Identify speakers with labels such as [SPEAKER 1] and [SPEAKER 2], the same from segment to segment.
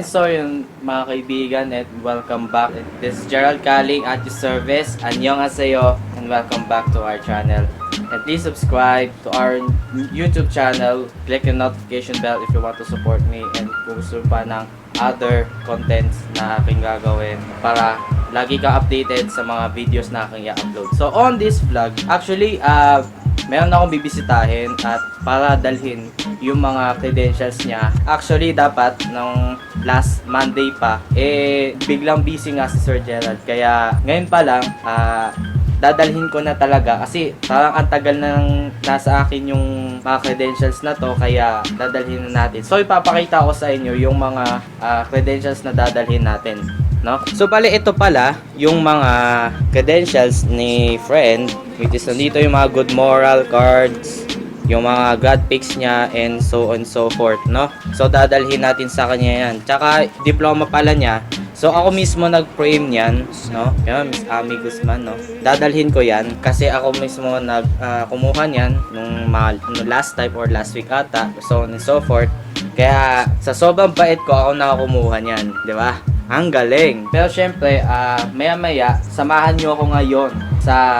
[SPEAKER 1] And so yun mga kaibigan and welcome back. This is Gerald Kaling at your service. Annyeonghaseyo and welcome back to our channel. And please subscribe to our YouTube channel. Click the notification bell if you want to support me and kung gusto pa ng other contents na aking gagawin para lagi ka updated sa mga videos na aking i-upload. So on this vlog, actually uh, meron akong bibisitahin at para dalhin yung mga credentials niya. Actually, dapat nung last Monday pa, eh, biglang busy nga si Sir Gerald. Kaya, ngayon pa lang, ah, dadalhin ko na talaga kasi parang ang tagal nang nasa akin yung mga credentials na to kaya dadalhin na natin. So ipapakita ko sa inyo yung mga ah, credentials na dadalhin natin. No? So bali ito pala yung mga credentials ni friend which is nandito yung mga good moral cards, yung mga God picks niya and so on so forth, no? So dadalhin natin sa kanya yan. Tsaka diploma pala niya. So ako mismo nag-frame niyan, no? Yan, Miss Ami Guzman, no? Dadalhin ko yan kasi ako mismo nag ah, kumuha niyan nung, mga, nung last time or last week ata, so on and so forth. Kaya sa sobrang bait ko ako nakakumuha niyan, di ba? Ang galing. Pero syempre, ah, maya-maya, samahan niyo ako ngayon sa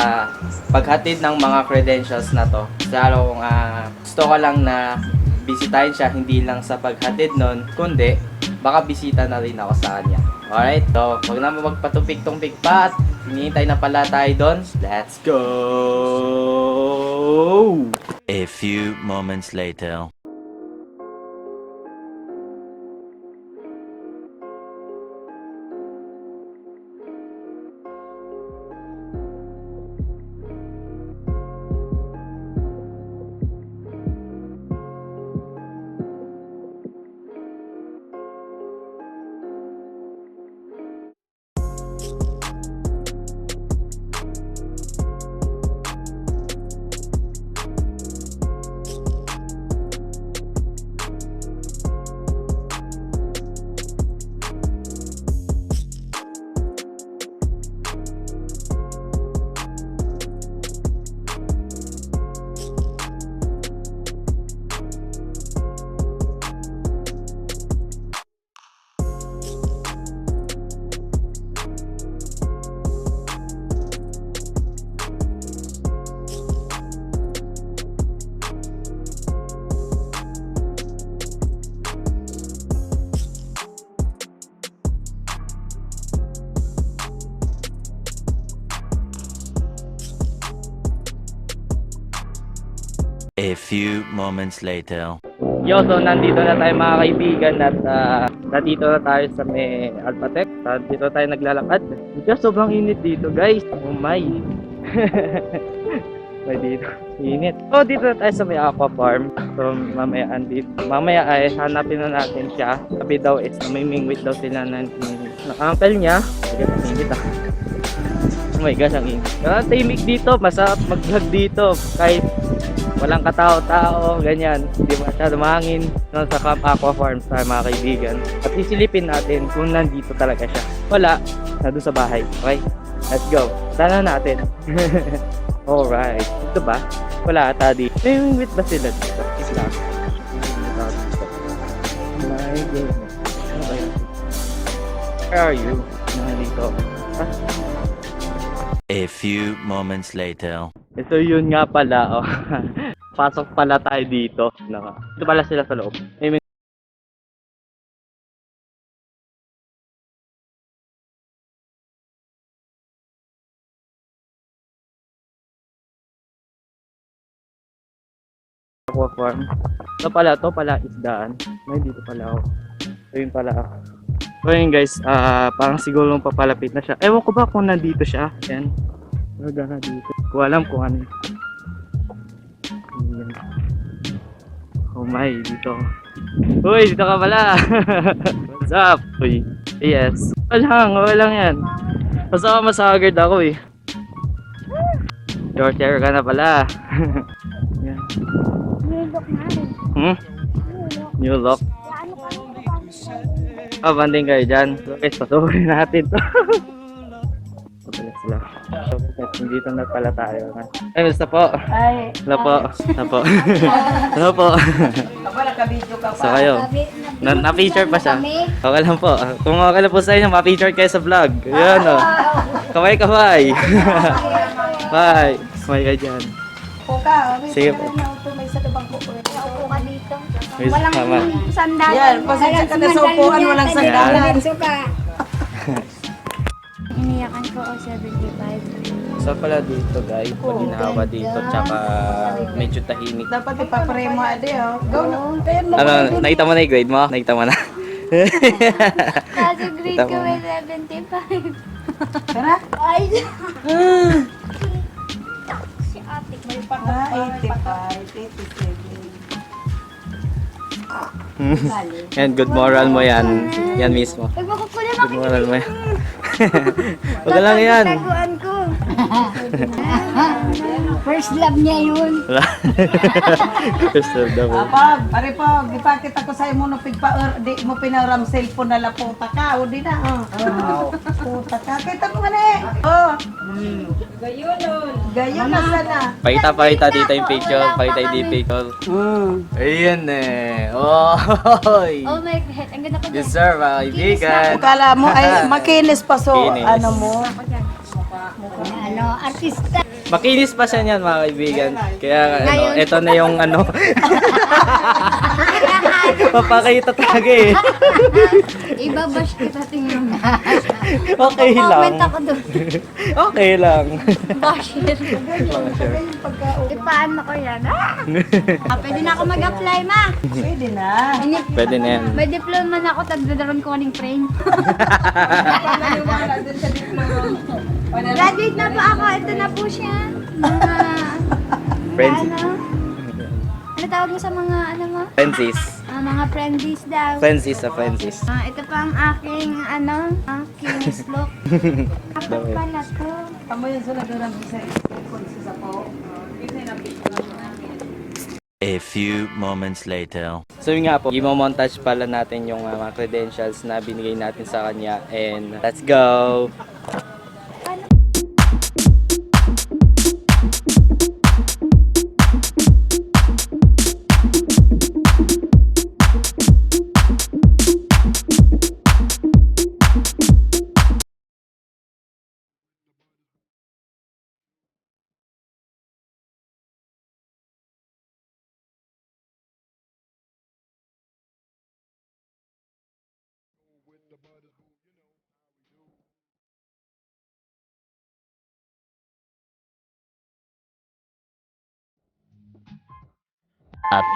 [SPEAKER 1] paghatid ng mga credentials na to. Lalo kung ah, gusto ko lang na bisitahin siya hindi lang sa paghatid nun, kundi baka bisita na rin ako sa kanya. Alright, so wag na magpatupik-tumpik pa at hinihintay na pala tayo doon. Let's go!
[SPEAKER 2] A few moments later. Few moments later.
[SPEAKER 1] Yo, so nandito na tayo mga kaibigan at ah, nandito na tayo sa may Alphatec. Dito tayo naglalakad. Medyo sobrang init dito guys. Oh my. may dito. Init. So dito na tayo sa may aqua farm. So mamaya andito. Mamaya ay hanapin na natin siya. Sabi daw is namimingwit daw sila ng, ng uncle niya. Ang init ah. Oh my gosh, ang init. Ang tahimik dito. Masarap mag-vlog dito. Kahit walang katao-tao, ganyan. Hindi masyado mahangin no, sa Camp Aqua Farm sa mga kaibigan. At isilipin natin kung nandito talaga siya. Wala, nandun sa bahay. Okay? Let's go. Sana natin. Alright. Ito ba? Wala ata di. May wingwit ba sila dito? Isla. My goodness. Ano ba yun? Where are you? Nandito. Ah,
[SPEAKER 2] A few moments later.
[SPEAKER 1] Ito yun nga pala, oh. Pasok pala tayo dito. Naka. Ito pala sila sa loob. May Aqua farm. Ito pala, to pala isdaan. May dito pala ako. Ito yun pala ako. So yun guys, ah parang siguro papalapit na siya. Ewan ko ba kung nandito siya. Yan. Talaga na dito. Ko alam kung ano. Oh my, dito. Uy, dito ka pala. What's up? Uy. Yes. Walang, walang yan. Basta ka masagard ako eh. Your chair ka na pala. yan.
[SPEAKER 3] Nilok namin.
[SPEAKER 1] Hmm?
[SPEAKER 3] Nilok.
[SPEAKER 1] New lock.
[SPEAKER 3] Ano ka nung
[SPEAKER 1] Ah, banding kayo dyan. So guys, pasukin natin to. Pabalik sila. So, nandito na pala tayo. Ay, basta po.
[SPEAKER 4] Ay,
[SPEAKER 1] Hello po. Hello po. Hello po.
[SPEAKER 4] aba nakabidyo ka
[SPEAKER 1] So kayo, na, na-feature pa siya. Okay lang po. Kung okay lang po sa inyo, ma-feature kayo sa vlog. Ayan o. Kamay kamay. Bye. Kamay ka dyan.
[SPEAKER 4] po ka. May
[SPEAKER 1] Sige po.
[SPEAKER 4] na auto, may sa tabang ko.
[SPEAKER 3] Upo ka dito.
[SPEAKER 1] Tama.
[SPEAKER 3] sandalan.
[SPEAKER 4] Yan, pasensya ka na sa upuan, walang
[SPEAKER 3] sandalan.
[SPEAKER 1] sandalan.
[SPEAKER 3] Suka. Iniyakan ko o 75.
[SPEAKER 1] So pala dito guys, paginawa dito, tsaka medyo tahimik.
[SPEAKER 4] Dapat ipapare mo ade, oh. Go na.
[SPEAKER 1] Ano, nakita mo na yung grade mo? Nakita mo na?
[SPEAKER 3] Kaso grade ko may 75.
[SPEAKER 4] Tara.
[SPEAKER 3] Ay! si ate. May
[SPEAKER 4] Ah, 85, 87.
[SPEAKER 1] Yan, good moral mo yan. Yan mismo.
[SPEAKER 3] Nagmakukulam
[SPEAKER 1] Good moral mo yan. Huwag ka lang yan.
[SPEAKER 3] Taguan ko. First love niya yun.
[SPEAKER 1] First the world.
[SPEAKER 4] Apag, pare po, gipakit ako sa imo no pigpa di mo pinaram cellphone na laputa ka, o di na. Oh. Puta ka. Kita mo man eh. Oh. Gayon nun. Gayon na sana.
[SPEAKER 1] Pakita, pakita dito yung picture. Pakita yung di picture. Ayan eh. Oy!
[SPEAKER 3] Oh my God. Ang ganda ko dyan.
[SPEAKER 1] Yes sir, mga kaibigan.
[SPEAKER 4] Kala mo ay makinis pa so ano mo.
[SPEAKER 3] Ano, artista.
[SPEAKER 1] Makinis pa siya niyan mga kaibigan. Kaya ano, ito na yung ano. Papakita talaga eh.
[SPEAKER 3] Ibabash kita tingnan.
[SPEAKER 1] Okay lang.
[SPEAKER 3] Comment ako doon.
[SPEAKER 1] Okay lang.
[SPEAKER 3] Basher. E paano ko yan? Ah! Ah, pwede na ako mag-apply, ma.
[SPEAKER 4] Pwede na.
[SPEAKER 3] Ini-
[SPEAKER 1] Pwede na yan.
[SPEAKER 3] May diploma na ako, tagdadaron ko ng train. Graduate na po ako. Ito na po siya. Mga...
[SPEAKER 1] Friends.
[SPEAKER 3] Ano? Ano tawag mo sa mga, ano mo?
[SPEAKER 1] Francis.
[SPEAKER 3] Ah, mga friendies daw.
[SPEAKER 1] Francis sa Francis.
[SPEAKER 3] Ah, ito pa ang aking, ano, aking slok. Dapat pala to.
[SPEAKER 4] Tama yan sa nagdarang sa cellphone sa po.
[SPEAKER 2] A few moments later.
[SPEAKER 1] So yun nga po, i-montage pala natin yung uh, mga credentials na binigay natin sa kanya. And let's go!
[SPEAKER 2] A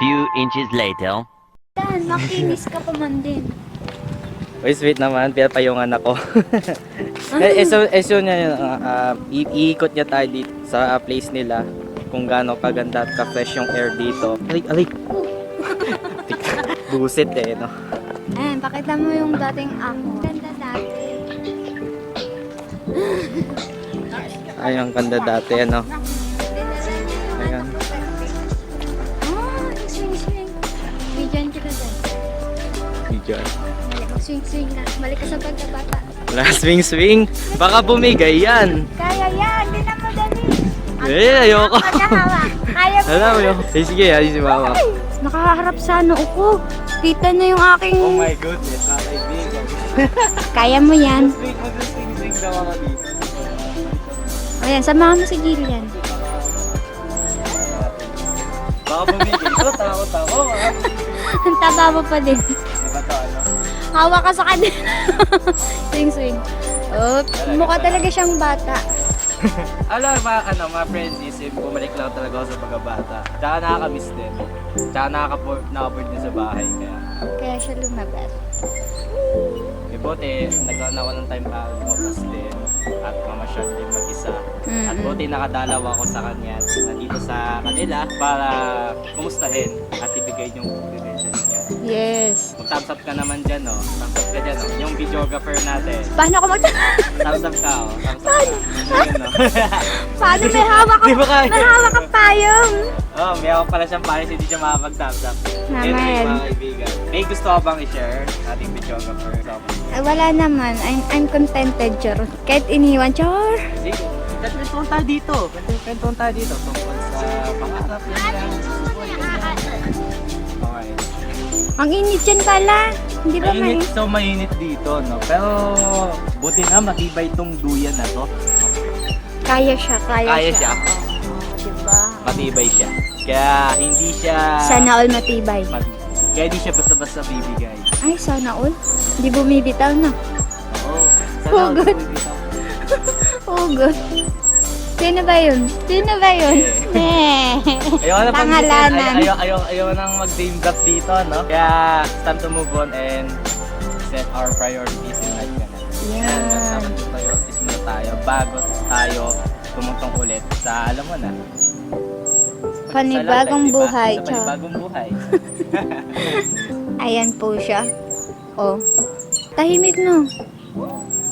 [SPEAKER 2] few inches later.
[SPEAKER 3] Dan, makinis ka pa man din.
[SPEAKER 1] Uy, sweet naman, pila pa yung anak ko. eh, so, eh, so niya, yun, ah, i- iikot niya tayo dito sa ah, place nila kung gaano kaganda at ka-fresh yung air dito. Aray, aray! Busit eh, no?
[SPEAKER 3] Ayan, pakita mo yung dating ako. Ganda dati.
[SPEAKER 1] Ay, ang ganda dati, ano? Ayan.
[SPEAKER 3] Ah, swing, swing. Bigyan kita dyan. Ka, swing, swing na. Balik ka sa pagkabata.
[SPEAKER 1] Wala, swing, swing! Baka bumigay yan!
[SPEAKER 3] Kaya yan, di na madali.
[SPEAKER 1] Eh, ayoko!
[SPEAKER 3] Kaya mo.
[SPEAKER 1] Alam mo yun? Eh, sige, ayos si mama.
[SPEAKER 3] Nakaharap sa ano ko. Kita na yung aking...
[SPEAKER 1] Oh my goodness, nakaibigan.
[SPEAKER 3] Kaya mo yan.
[SPEAKER 1] Daw ako dito.
[SPEAKER 3] Ayan, samahan mo si Gillian.
[SPEAKER 1] Baka bumigay ito, takot ako.
[SPEAKER 3] Ang taba mo pa din.
[SPEAKER 1] Diba to, ano?
[SPEAKER 3] Hawa ka sa kanila. swing, swing. Oh, mukha talaga siyang bata.
[SPEAKER 1] Alam, mga, ano, mga friends, isip, bumalik lang talaga ako sa pagkabata. Tsaka nakaka-miss din. Tsaka nakaka-board nakaka din sa bahay. Kaya,
[SPEAKER 3] Kaya siya lumabas.
[SPEAKER 1] eh, buti, nagkaroon ako ng time para lumabas din. At mamasyal din mag-isa. At
[SPEAKER 3] Mm-mm.
[SPEAKER 1] buti nakadalaw ako sa kanya. Nandito sa kanila para kumustahin at ibigay yung credentials niya.
[SPEAKER 3] Yes.
[SPEAKER 1] Kung thumbs up ka naman dyan, no? Thumbs up ka dyan, no? Yung videographer natin.
[SPEAKER 3] Paano ako mag...
[SPEAKER 1] Thumbs up ka, oh. Thumbs up ka. Ayun, no?
[SPEAKER 3] Paano may hawak?
[SPEAKER 1] Di ba kaya?
[SPEAKER 3] May hawak ka payong.
[SPEAKER 1] Oh, may ako pala siyang panis, hindi siya makapag-tap-tap.
[SPEAKER 3] Naman.
[SPEAKER 1] mga kaibigan. May gusto ka bang i-share? Ating videographer.
[SPEAKER 3] Ay, wala naman. I'm, I'm contented, Chor. Kahit iniwan, Chor.
[SPEAKER 1] Sige, kwentuhan tayo dito. Kwentuhan tayo dito tungkol sa pangarap yan. Okay.
[SPEAKER 3] Ang init dyan pala. Hindi ba
[SPEAKER 1] Mainit,
[SPEAKER 3] mainit?
[SPEAKER 1] so mainit dito, no? Pero buti na matibay tong duyan na to.
[SPEAKER 3] Kaya siya, kaya,
[SPEAKER 1] Kaya siya.
[SPEAKER 3] Oo, diba?
[SPEAKER 1] Matibay siya. Kaya hindi siya...
[SPEAKER 3] Sana all matibay.
[SPEAKER 1] Mat- Kaya hindi siya basta-basta bibigay.
[SPEAKER 3] Ay, sana all. Hindi bumibitaw na.
[SPEAKER 1] Oo.
[SPEAKER 3] Oh, good. Oh, good. Sino ba yun? Sino ba yun? Eh.
[SPEAKER 1] Ayaw na pang
[SPEAKER 3] Pangalanan.
[SPEAKER 1] ayaw, ayaw, ayaw nang mag-name drop dito, no? Kaya it's time to move on and set our priorities in life ka na.
[SPEAKER 3] Yan.
[SPEAKER 1] Dapat po tayo, is muna tayo bago tayo tumutong ulit sa, alam mo na,
[SPEAKER 3] Panibagong
[SPEAKER 1] sa
[SPEAKER 3] buhay?
[SPEAKER 1] Sa panibagong buhay.
[SPEAKER 3] Ayan po siya. Oh. Tahimik no.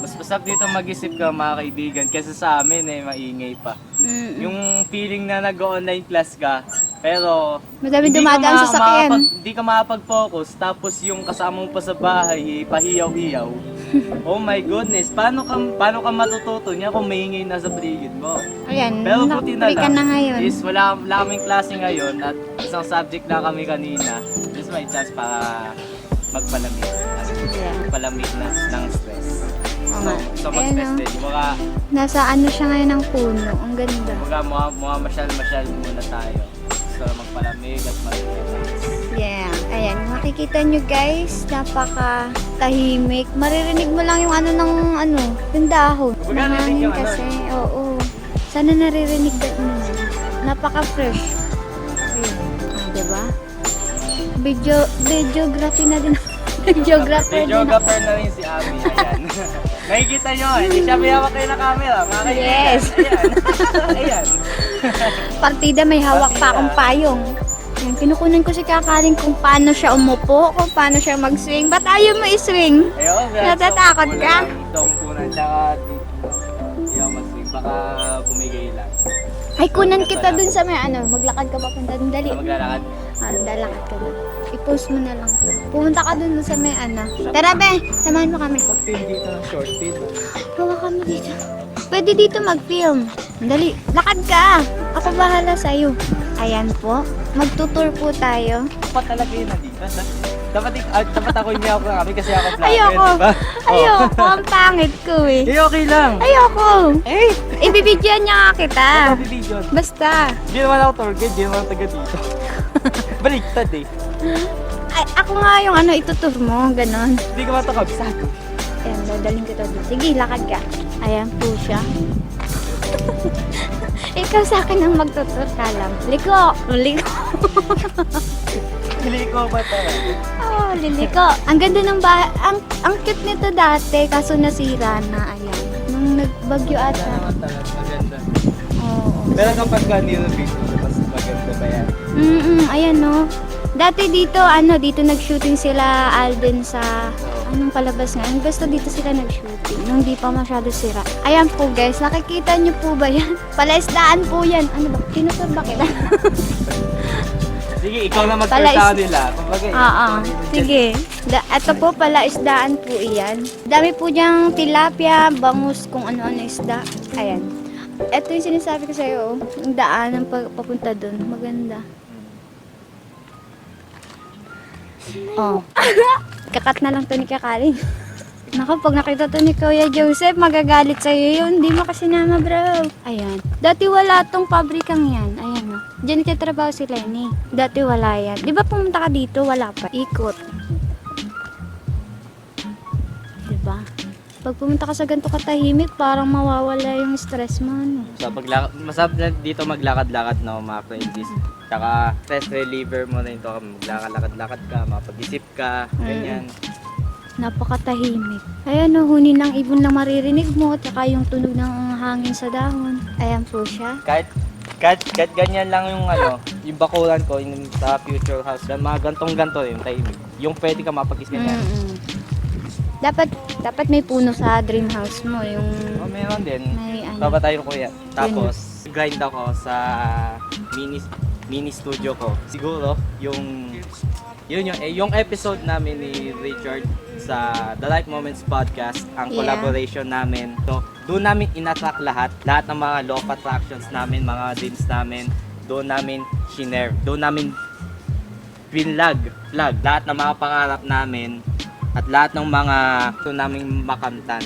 [SPEAKER 1] Mas masarap dito mag-isip ka mga kaibigan kaysa sa amin eh, maingay pa.
[SPEAKER 3] Mm.
[SPEAKER 1] Yung feeling na nag-online class ka, pero
[SPEAKER 3] Madami dumadaan
[SPEAKER 1] ma-
[SPEAKER 3] sa sakyan.
[SPEAKER 1] Hindi ka makapag-focus, tapos yung kasama mo pa sa bahay, eh, pahiyaw-hiyaw. oh my goodness, paano ka, paano ka matututo niya kung maingay na sa paligid mo?
[SPEAKER 3] Ayan,
[SPEAKER 1] Pero buti na
[SPEAKER 3] ka
[SPEAKER 1] lang,
[SPEAKER 3] na ngayon.
[SPEAKER 1] is wala, wala kaming klase ngayon at isang subject na kami kanina. This may chance para magpalamig.
[SPEAKER 3] Yeah.
[SPEAKER 1] Magpalamig na, ng stress. So,
[SPEAKER 3] nga.
[SPEAKER 1] so mag-stress din.
[SPEAKER 3] Nasa ano siya ngayon ng puno. Ang ganda.
[SPEAKER 1] mga, mga, mga masyal-masyal muna tayo. Gusto magpalamig at mag-relax.
[SPEAKER 3] Yeah. Ayan, makikita nyo guys, napaka tahimik. Maririnig mo lang yung ano ng ano, yung dahon. Ng
[SPEAKER 1] ano.
[SPEAKER 3] kasi. Oo. Sana naririnig din mo. Napaka-fresh. Ah, diba? Video, videography na din. videographer din.
[SPEAKER 1] Videographer na rin si Abby. Ayan. Nakikita nyo, hindi siya may hawak kayo na camera. Mga.
[SPEAKER 3] Yes.
[SPEAKER 1] Ayan. Ayan.
[SPEAKER 3] Partida may hawak pa akong payong. Yan, pinukunan ko si Kakaling kung paano siya umupo, kung paano siya mag-swing. Ba't ayaw mo i-swing?
[SPEAKER 1] Ayun,
[SPEAKER 3] Natatakot ka?
[SPEAKER 1] Itong kunan, tsaka dito. Ako mag-swing. Baka bumigay lang.
[SPEAKER 3] Ay, kunan kita dun sa may ano, maglakad ka papunta dun, dali.
[SPEAKER 1] Sa maglalakad.
[SPEAKER 3] Ah, dalakad ka dun. I-post mo na lang. Pumunta ka dun sa may ano. Tara, be! Samahan mo kami.
[SPEAKER 1] Pin dito ng short pin.
[SPEAKER 3] Hawakan mo dito. Pwede dito mag-film. Dali, lakad ka. Ako bahala sa'yo. Ayan po. Magtutour po tayo.
[SPEAKER 1] Dapat talaga yun nandito. Dapat, ah, dapat ako hindi ako kami kasi ako vlogger,
[SPEAKER 3] Ayoko.
[SPEAKER 1] diba? Oh.
[SPEAKER 3] Ayoko. Ang pangit ko eh.
[SPEAKER 1] Eh, okay lang.
[SPEAKER 3] Ayoko.
[SPEAKER 1] Eh,
[SPEAKER 3] Ibibidyan niya nga kita.
[SPEAKER 1] video.
[SPEAKER 3] Basta.
[SPEAKER 1] Hindi naman ako tour guide, hindi naman ako taga dito. Baliktad eh.
[SPEAKER 3] Ay, ako nga yung ano, itutur mo. Ganon.
[SPEAKER 1] Hindi ka kabisado?
[SPEAKER 3] Ayan, dadaling kita doon. Sige, lakad ka. Ayan po siya. Ikaw sa akin ang magtutur ka lang. Liko! Liko!
[SPEAKER 1] Hindi ko ba ito?
[SPEAKER 3] Oh, liliko. Ang ganda ng bahay. Ang, ang cute nito dati, kaso nasira na. Ayan. Nung nagbagyo
[SPEAKER 1] Maganda
[SPEAKER 3] ata.
[SPEAKER 1] naman talaga, maganda.
[SPEAKER 3] Oo.
[SPEAKER 1] Pero kapag ka mo, mas maganda ba yan?
[SPEAKER 3] Mm ayan no. Dati dito, ano, dito nag-shooting sila Alden sa, anong palabas nga? Basta dito sila nag-shooting, nung di pa masyado sira. Ayan po guys, nakikita niyo po ba yan? Palaisdaan po yan. Ano ba? Tinutur ba kita?
[SPEAKER 1] Sige, ikaw na mag-tour
[SPEAKER 3] Pala
[SPEAKER 1] sa
[SPEAKER 3] is-
[SPEAKER 1] kanila. Kumbaga,
[SPEAKER 3] Oo, Ah, sige. Da, ito po, palaisdaan po iyan. Dami po diyang tilapia, bangus, kung ano-ano isda. Ayan. Ito yung sinasabi ko sa'yo, oh. yung daan ng pag- papunta doon. Maganda. Oh. Kakat na lang to ni Kakaling. Naku, pag nakita to ni Kuya Joseph, magagalit sa'yo yun. Hindi mo kasi nama, bro. Ayan. Dati wala tong pabrikang yan. Ayan, oh. Diyan nagtatrabaho si Lenny. Dati wala yan. Di ba pumunta ka dito? Wala pa. Ikot. Pag pumunta ka sa ganito katahimik, parang mawawala yung stress mo, ano.
[SPEAKER 1] Sa paglakad, masarap na dito maglakad-lakad na mga friends. Tsaka stress reliever mo na ito. Maglakad-lakad ka, mapag-isip ka, ganyan.
[SPEAKER 3] Napakatahimik. Ayan o, huni ng ibon na maririnig mo, tsaka yung tunog ng hangin sa dahon. Ayan po siya.
[SPEAKER 1] Kahit, kahit, kahit ganyan lang yung ano, yung bakulan ko yung sa future house, mga gantong-ganto yung tahimik. Yung pwede ka mapag-isip ka.
[SPEAKER 3] Dapat, dapat may puno sa dream house mo, yung
[SPEAKER 1] Oh, meron din.
[SPEAKER 3] may ano.
[SPEAKER 1] Baba tayo kuya. Tapos, grind ako sa mini mini studio ko. Siguro, yung yun yung, eh, yung episode namin ni Richard sa The Life Moments Podcast, ang
[SPEAKER 3] Yeah.
[SPEAKER 1] collaboration namin. So, doon namin in-attract lahat. Lahat ng mga law of attractions namin, mga dreams namin, doon namin shinare. Doon namin pinlag, plug, lahat ng mga pangarap namin at lahat ng mga gusto naming makamtan.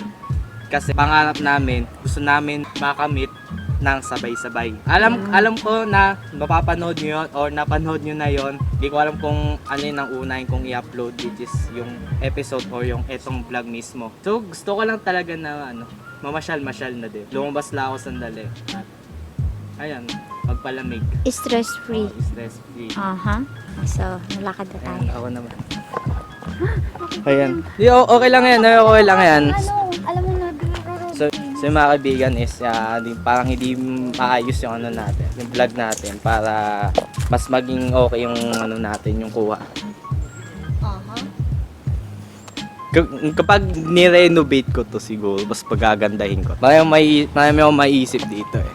[SPEAKER 1] Kasi pangarap namin, gusto namin makamit ng sabay-sabay. Alam alam ko na mapapanood nyo yun or napanood nyo na yon. Hindi ko alam kung ano yun ang unahin kong i-upload which is yung episode or yung etong vlog mismo. So gusto ko lang talaga na ano, mamasyal-masyal na din. Lumabas lang ako sandali. At ayan, magpalamig.
[SPEAKER 3] Stress free.
[SPEAKER 1] Oh, stress free.
[SPEAKER 3] Aha. So, nalakad na tayo.
[SPEAKER 1] Ayan, ako naman. Ayan. Di, o- okay lang yan. Okay lang yan.
[SPEAKER 3] Ano, alam mo na,
[SPEAKER 1] So, so yung mga kaibigan is ah, di, parang hindi maayos yung ano natin, yung vlog natin para mas maging okay yung ano natin, yung kuha.
[SPEAKER 3] Aha.
[SPEAKER 1] K- kapag ni-renovate ko to siguro, mas pagagandahin ko. Marami may, marami akong maiisip dito eh.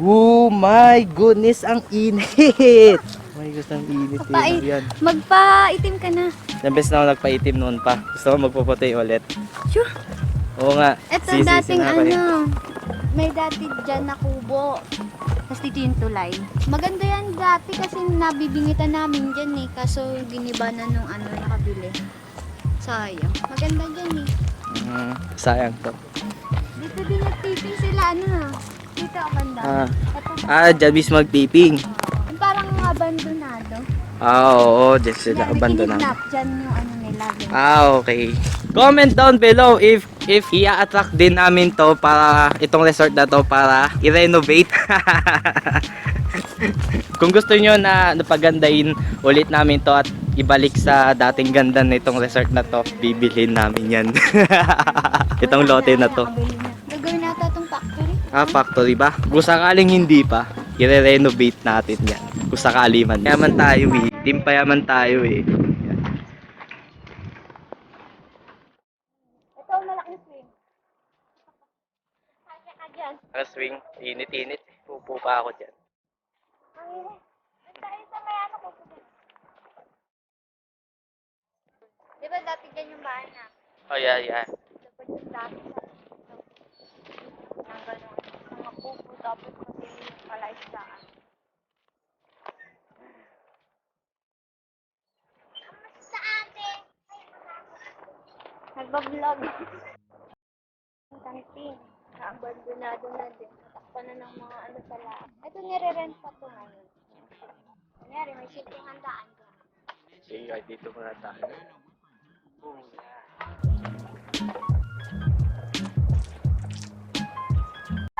[SPEAKER 1] Oh my goodness, ang init! Oh my goodness, ang init.
[SPEAKER 3] Papai-
[SPEAKER 1] Yan.
[SPEAKER 3] Magpa-itim ka na.
[SPEAKER 1] Beses na ako nagpaitim noon pa. Gusto ko magpuputi ulit.
[SPEAKER 3] Sure.
[SPEAKER 1] Oo nga.
[SPEAKER 3] Ito
[SPEAKER 1] Sisisi
[SPEAKER 3] dating
[SPEAKER 1] eh.
[SPEAKER 3] ano, may dati dyan na kubo. Tapos dito yung tulay. Maganda yan dati kasi nabibingitan namin dyan eh. Kaso giniba na nung ano nakabili. Sayang. Maganda dyan eh.
[SPEAKER 1] Mm, sayang to.
[SPEAKER 3] Dito din nagtiping sila ano. Dito ang banda.
[SPEAKER 1] Ah.
[SPEAKER 3] Ito,
[SPEAKER 1] Ah, dyan mismo magpiping.
[SPEAKER 3] yung parang abandonado.
[SPEAKER 1] Ah, oo, dyan sila
[SPEAKER 3] Dami
[SPEAKER 1] abandonado.
[SPEAKER 3] kinidnap dyan yung ano nila. dyan.
[SPEAKER 1] Ah, okay. Comment down below if if i-attract din namin to para itong resort na to para i-renovate. Kung gusto nyo na napagandahin ulit namin to at ibalik sa dating ganda nitong resort na to, bibilhin namin yan. itong lote na to.
[SPEAKER 3] Nakabili na.
[SPEAKER 1] Ah, factory ba? Kung sakaling hindi pa, i-renovate natin yan. Kung sakali man. Yaman tayo eh. Team payaman tayo eh.
[SPEAKER 3] Ito ang malaking swing. Kaya ka dyan.
[SPEAKER 1] Ang swing, init-init. Pupo pa ako dyan.
[SPEAKER 3] Ang init. Tayo sa may ano ko. Di ba dati dyan yung bahay na?
[SPEAKER 1] Oh, yeah, yeah.
[SPEAKER 3] Dapat yung dati sa Nang gano'n. Mga pupo tapos kasi palaisdaan. Sa atin. Nagbablog. Kantin. Abandonado na din. Natakpan na ng mga ano sa lahat. Ito nire-rent pa to ngayon. Kunyari, may sitting handaan dyan.
[SPEAKER 1] Sige, dito muna tayo.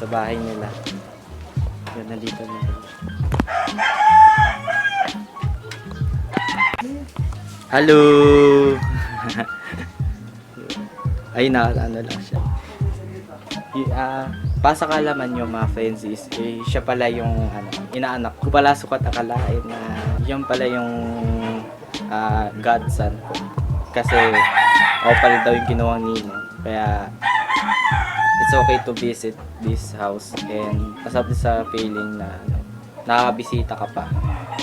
[SPEAKER 1] Sa bahay nila. Yun, nandito rin pala. Hello! Ay, na, ano lang siya. Y- ah, basta kalaman nyo mga friends is, eh, siya pala yung ano, inaanak ko pala sukat akalain na yan pala yung ah, godson ko. Kasi ako pala daw yung kinuwang nino. Kaya it's okay to visit this house and din sa feeling na ano, nakakabisita ka pa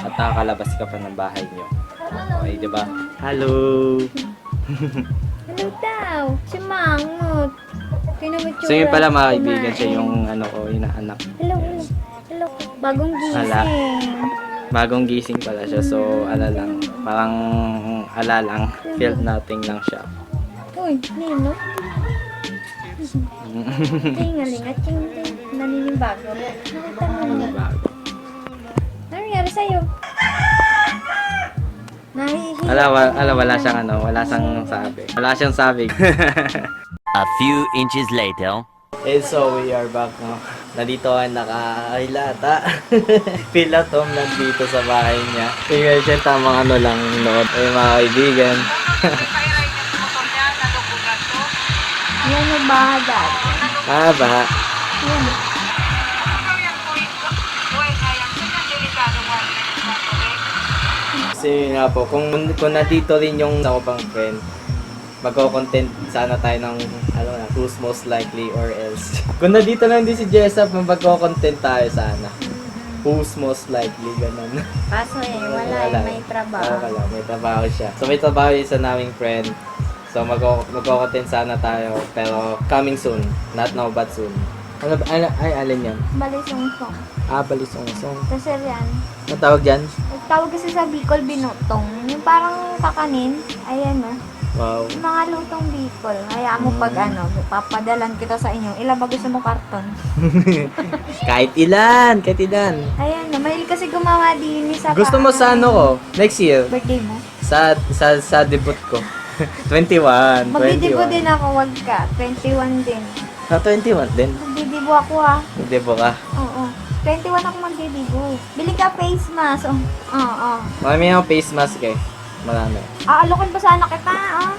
[SPEAKER 1] at nakakalabas ka pa ng bahay nyo. Okay, di ba? Hello!
[SPEAKER 3] Hello daw. Si Mangot.
[SPEAKER 1] So yun pala mga kaibigan, siya yung ano ko, inaanak.
[SPEAKER 3] Hello, hello. Hello. Bagong gising.
[SPEAKER 1] Hala. Bagong gising pala siya, so ala lang, parang ala lang, felt nothing lang siya.
[SPEAKER 3] Uy, Nino. Tingaling at ting ting. Naninibago. Nakita mo na. Ano nangyari sa'yo? Nahihiya.
[SPEAKER 1] Ala, wala, ala, wala siyang ano, wala siyang sabi. Wala siyang sabi.
[SPEAKER 2] A few inches later.
[SPEAKER 1] And so we are back now. Nandito ay nakahilata. Pila Tom nandito sa bahay niya. Tingnan siya tamang ano lang nood. Ay mga kaibigan.
[SPEAKER 3] baha dad.
[SPEAKER 1] ah, baha.
[SPEAKER 3] Yan.
[SPEAKER 1] Kasi nga po, kung, kung nandito rin yung ako pang friend, magko-content sana tayo ng ano na, who's most likely or else. kung nandito lang din si Jessap, magko-content tayo sana. Who's most likely, ganun.
[SPEAKER 3] Kaso eh, wala,
[SPEAKER 1] Wala.
[SPEAKER 3] may trabaho.
[SPEAKER 1] Oo, wala. May trabaho siya. So, may trabaho yung isa naming friend. So, magko- magko-content sana tayo. Pero, coming soon. Not now, but soon. Ano ba? Ay, ay alin yan?
[SPEAKER 3] Balisong-song.
[SPEAKER 1] Ah, balisong song.
[SPEAKER 3] Kasi yan,
[SPEAKER 1] Ano tawag yan?
[SPEAKER 3] tawag kasi sa Bicol binutong. Yung parang kakanin, ayan no.
[SPEAKER 1] Wow.
[SPEAKER 3] Yung mga lutong Bicol. Kaya mo pag ano, papadalan kita sa inyo. Ilan ba gusto mo karton?
[SPEAKER 1] kahit ilan, kahit ilan.
[SPEAKER 3] Ayan no, mahilig kasi gumawa din sa
[SPEAKER 1] Gusto mo sa ano ko? Next year?
[SPEAKER 3] Birthday mo?
[SPEAKER 1] Sa sa sa debut ko. 21,
[SPEAKER 3] Magdidibo
[SPEAKER 1] 21.
[SPEAKER 3] din ako, wag ka. 21 din.
[SPEAKER 1] Sa 21 din.
[SPEAKER 3] Magdidibo ako ha.
[SPEAKER 1] Debo ka.
[SPEAKER 3] Oo. 21 ako magdidibo. Bili ka face mask. Oh. Oo.
[SPEAKER 1] Marami akong face mask eh. Marami.
[SPEAKER 3] Aalokin pa sana kita, ah.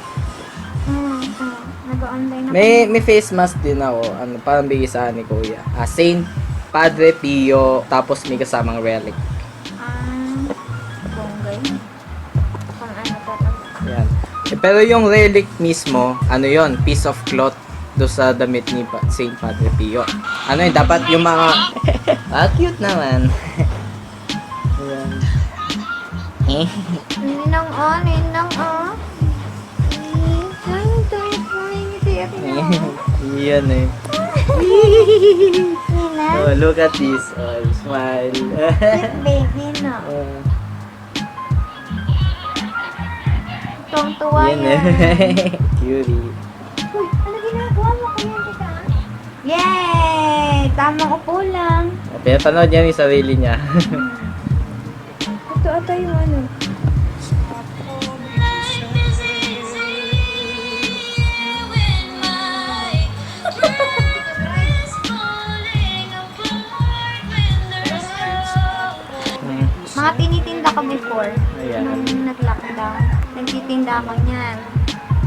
[SPEAKER 3] Mm, mm. Nag-online ako.
[SPEAKER 1] May may face mask din ako. Ano, parang bigay sa ni Kuya. Ah, Saint Padre Pio, tapos may kasamang relic. Eh, pero yung relic mismo, ano yon piece of cloth do sa damit ni pa- Saint Padre Pio. Ano yun, dapat yung mga... ah, cute naman. Ayan. Eh.
[SPEAKER 3] Ninang oh, ninang oh. Eh, Ay, tayo po yung tiyak niya.
[SPEAKER 1] Yan eh.
[SPEAKER 3] Nina,
[SPEAKER 1] Oh, look at this. Oh, smile.
[SPEAKER 3] sweet baby no.
[SPEAKER 1] Oh,
[SPEAKER 3] Tuwang-tuwa
[SPEAKER 1] yan
[SPEAKER 3] yan.
[SPEAKER 1] eh. Cutie.
[SPEAKER 3] Uy, ano ginagawa mo? Kuya, kita. Yay! Tamang upo lang.
[SPEAKER 1] Pinapanood niya yung sarili niya.
[SPEAKER 3] Ito ata yung ano. Nagtitinda ako niyan.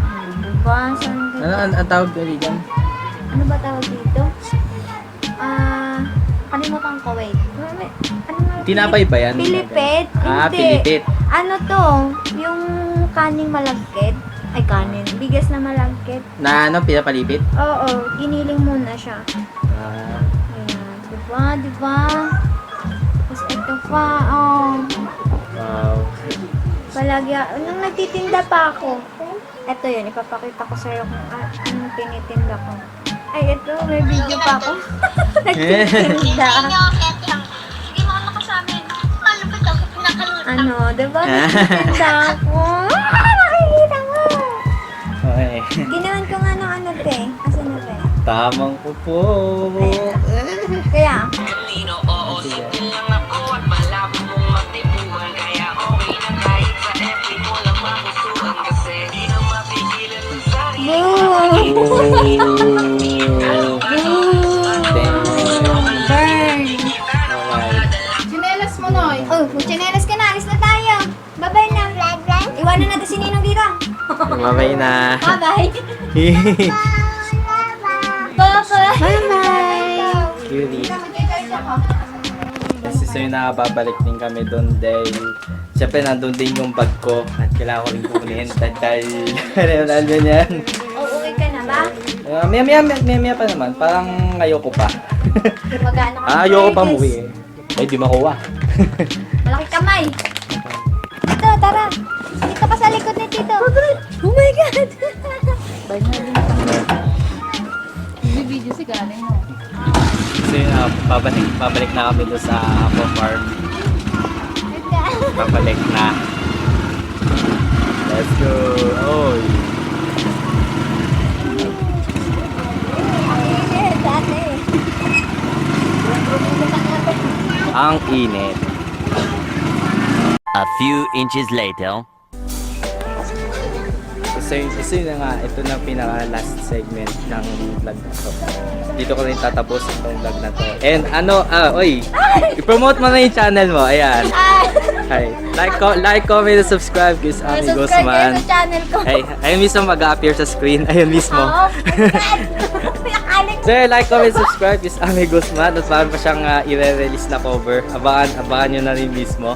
[SPEAKER 3] Hmm, diba? Dito?
[SPEAKER 1] Ano ang, ang tawag ko dyan?
[SPEAKER 3] Ano ba tawag dito? Ah, kalimutan ko, wait. Ano nga?
[SPEAKER 1] Tinapay ba yan?
[SPEAKER 3] Pilipit?
[SPEAKER 1] Ah,
[SPEAKER 3] Hindi.
[SPEAKER 1] pilipit.
[SPEAKER 3] Ano to? Yung kaning malagkit? Ay, kanin. Bigas na malagkit.
[SPEAKER 1] Na ano, pinapalipit?
[SPEAKER 3] Oo, giniling muna siya.
[SPEAKER 1] Ah,
[SPEAKER 3] Ayan. Diba? Diba? Ito pa, oh.
[SPEAKER 1] Wow.
[SPEAKER 3] Palagi, nung nagtitinda pa ako. Ito yun, ipapakita ko sa'yo kung ah, anong tinitinda ko. Ay, ito, may video pa ako. nagtitinda. ano, diba? Nagtitinda ako. Ah, nakikita mo.
[SPEAKER 1] Okay.
[SPEAKER 3] Ginawan ko nga ng ano, te. Asan na, te?
[SPEAKER 1] Tamang po po.
[SPEAKER 3] Kaya, Burn!
[SPEAKER 5] Chinelas mo, Noy.
[SPEAKER 3] Oh, chinelas ka na. Alis na tayo. Bye-bye na. Iwanan natin si Ninong dito.
[SPEAKER 1] Mamay na.
[SPEAKER 3] Bye-bye. Bye-bye. Bye-bye.
[SPEAKER 1] Cutie. Kasi sa'yo nakababalik din kami doon dahil Siyempre, nandun din yung bag ko at kailangan ko rin kukunin dahil dahil nandun yan. Uh, maya, maya, maya, maya, maya pa naman. Parang ayoko pa.
[SPEAKER 3] Magano ka
[SPEAKER 1] ah, ayoko pa muwi eh. Ay, di makuha.
[SPEAKER 3] Malaki kamay. Ito, tara. Dito ka sa likod ni Tito. Oh my God!
[SPEAKER 5] Bibidyo si galing, no?
[SPEAKER 1] So yun, ah, babalik, babalik na kami doon sa Aqua Farm. Babalik na. Let's go. Oy.
[SPEAKER 3] Dati.
[SPEAKER 1] Ang init.
[SPEAKER 2] A few inches later.
[SPEAKER 1] So yun, so yun na nga, ito na pinaka last segment ng vlog na to. Dito ko rin tatapos itong vlog na to. And ano, ah, oy, i-promote mo na yung channel mo. Ayan. Hi. Like, co- like, comment, and subscribe guys. Ami
[SPEAKER 3] Subscribe kayo
[SPEAKER 1] Guzman.
[SPEAKER 3] sa channel ko.
[SPEAKER 1] Ay, ayun mismo mag-appear sa screen. Ayun mismo.
[SPEAKER 3] Oo.
[SPEAKER 1] So, like, comment, subscribe is Ami Guzman at meron pa siyang uh, i-release na cover. Abangan, abangan nyo na rin mismo.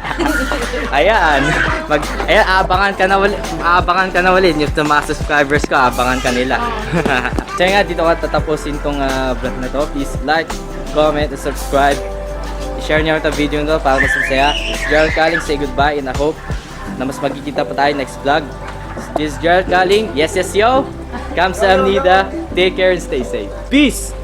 [SPEAKER 1] ayan. Mag, ayan, aabangan ka na ulit. Aabangan ka na ulit. Yung mga subscribers ko, aabangan ka nila. so, nga, dito ko tatapusin tong uh, vlog na to. Please like, comment, and subscribe. I-share niyo ito video nito para mas masaya. Gerald Kaling. Say goodbye and I hope na mas magkikita pa tayo next vlog. This is Gerald Kaling. Yes, yes, yo. Kamsahamnida. Take care and stay safe. Peace!